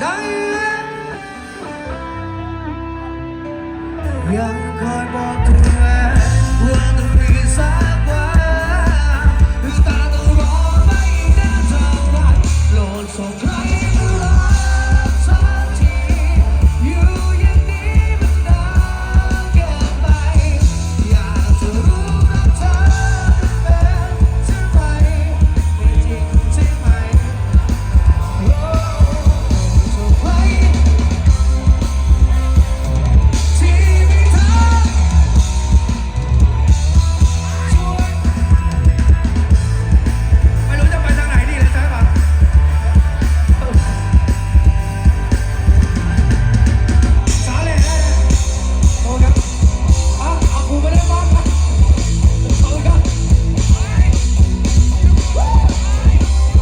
ได้ยังคอยบอกเธอ